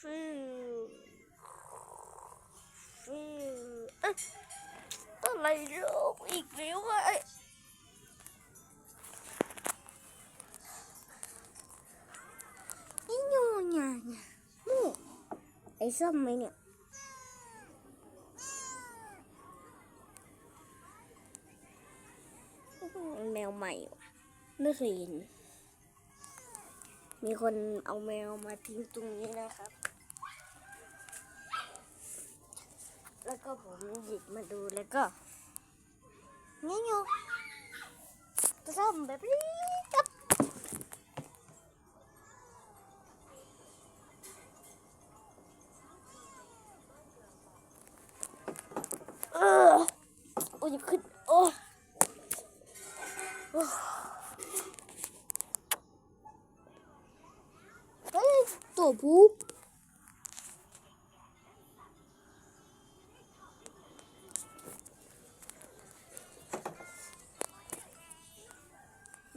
ฟิวฟิวเอ๊ะอะไรโลกอีกแล้วอะนี่โยนยาเนี่ยนี่ไอ้ส้มไหมเนี่ยแมวใหม่ว่ะไม่เคยเห็นมีคนเอาแมวมาทิ้งตรงนี้นะครับ แล้วก็ผมหยิบมาดูแล้วก็นี่ไงส้มแบบนี้ครับเออโอ้ยขึ้นโอ้ยตัวผู้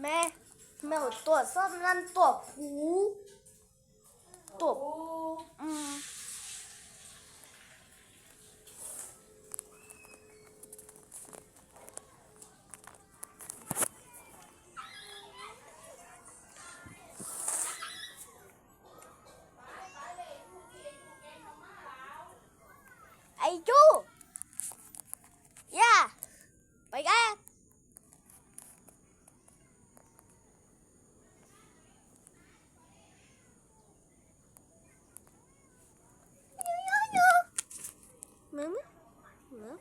แม่แม่ตัวส้มนั่นตัวผู้ตัวอืมไอ้จูย่าไปกัน Mama? No?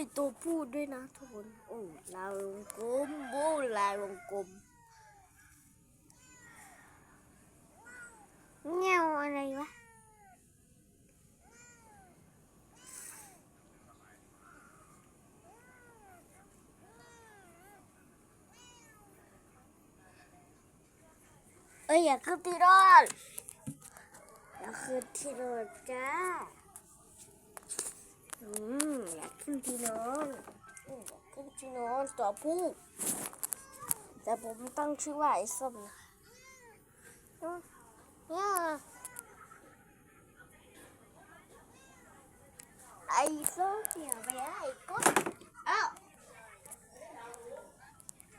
โอ้ตัวพูดด้วยนะทุกคนโอ้ลายวงกลมโบ้ลายวงกลมเงี้ยอะไรวะเอ้ยอย่าขึ้นที่รถอย่าขึ้นที่รถจ้า อืม ขึ้นที่นอนอืมอยากขึ้นที่นอนตัวผู้แต่ผมตั้งชื่อว่าไอ้ส้มนะเนี่ยไอ้ส้มอย่าไปไอ้ก้นอ้าว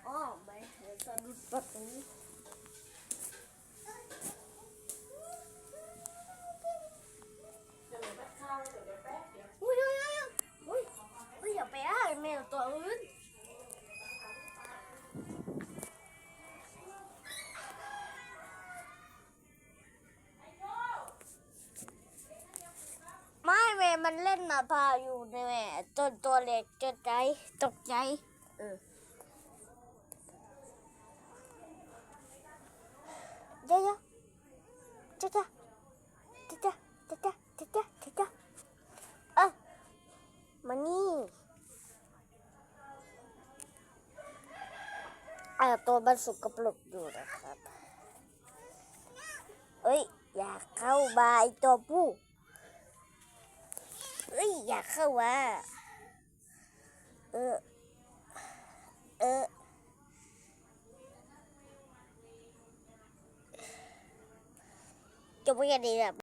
อ๋อไม่เห็นสะดุดประตู ม่แม่มันเล่นมาพาอยู่ในแม่ตัวตัวเล็กจนใจตกใจเออเดี๋ยวๆจ้าจ้าจ้าจ้าจ้าจ้าจ้าจ้าจ้าจ้าเอ้ยมานี่อ่าตัวมันสุกกระปรกอยู่นะครับ เอ้ย อยากเข้ามาไอตัวผู้เอ้ยอยากเข้าว่าเออ เออ จบไปกันดีแบบ